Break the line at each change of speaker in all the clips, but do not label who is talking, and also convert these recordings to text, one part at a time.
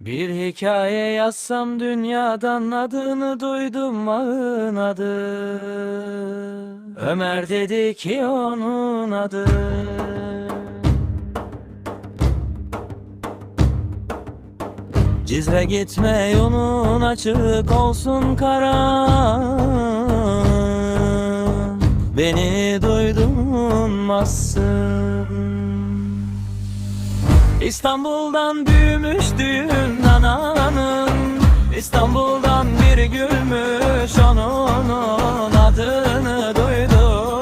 Bir hikaye yazsam dünyadan adını duydum ağın adı. Ömer dedi ki onun adı. Cizre gitme yolun açık olsun kara. Beni duydurmazsın İstanbul'dan büyümüş düğün ananın. İstanbul'dan bir gülmüş onun adını duydu.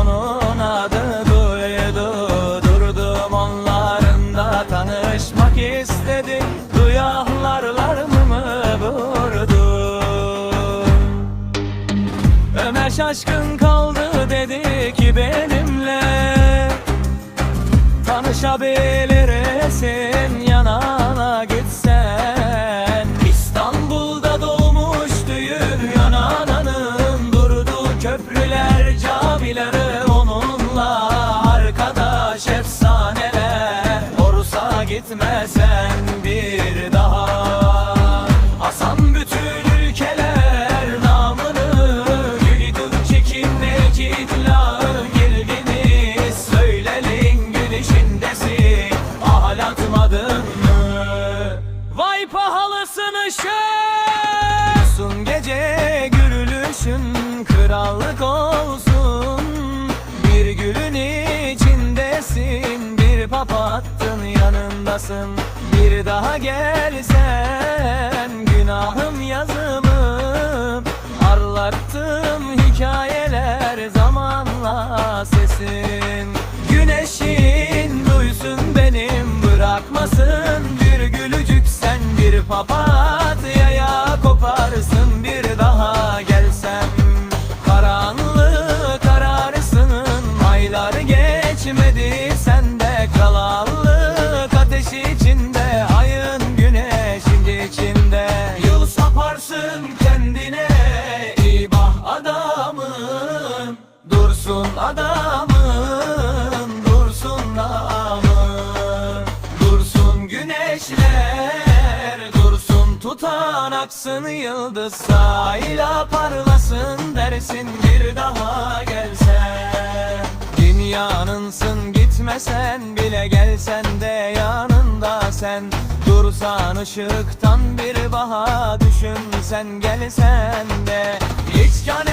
Onun adı duydu. Durdum onlarında tanışmak istedim Duyarlarlar mı vurdu? Ömer şaşkın kaldı dedi ki benimle Tanışabilirsin yanana gitsen. İstanbul'da doğmuş düğün yanananın Durdu köprüler camileri onunla Arkadaş efsaneler. Orsa gitmesen Vay pahalısını şösun Gece gürülüşün krallık olsun. Bir gülün içindesin Bir papattın yanındasın. Bir daha gelsen Günahım yazımı. Arlattım hikayeler zamanla sesin. Güneşin duysun benim bırakmasın papatyaya koparsın Bir daha gelsem. Karanlık ararsın Aylar geçmedi sende. Kalanlık ateşi içinde Ayın güneşin içinde. Yıl saparsın kendine İbah adamın Dursun adamın Tutan aksın yıldız Sahila parlasın dersin bir daha gelsen. Dünyanınsın gitmesen bile gelsen de yanında sen. Dursan ışıktan bir baha düşünsen gelsen de. Hiç kan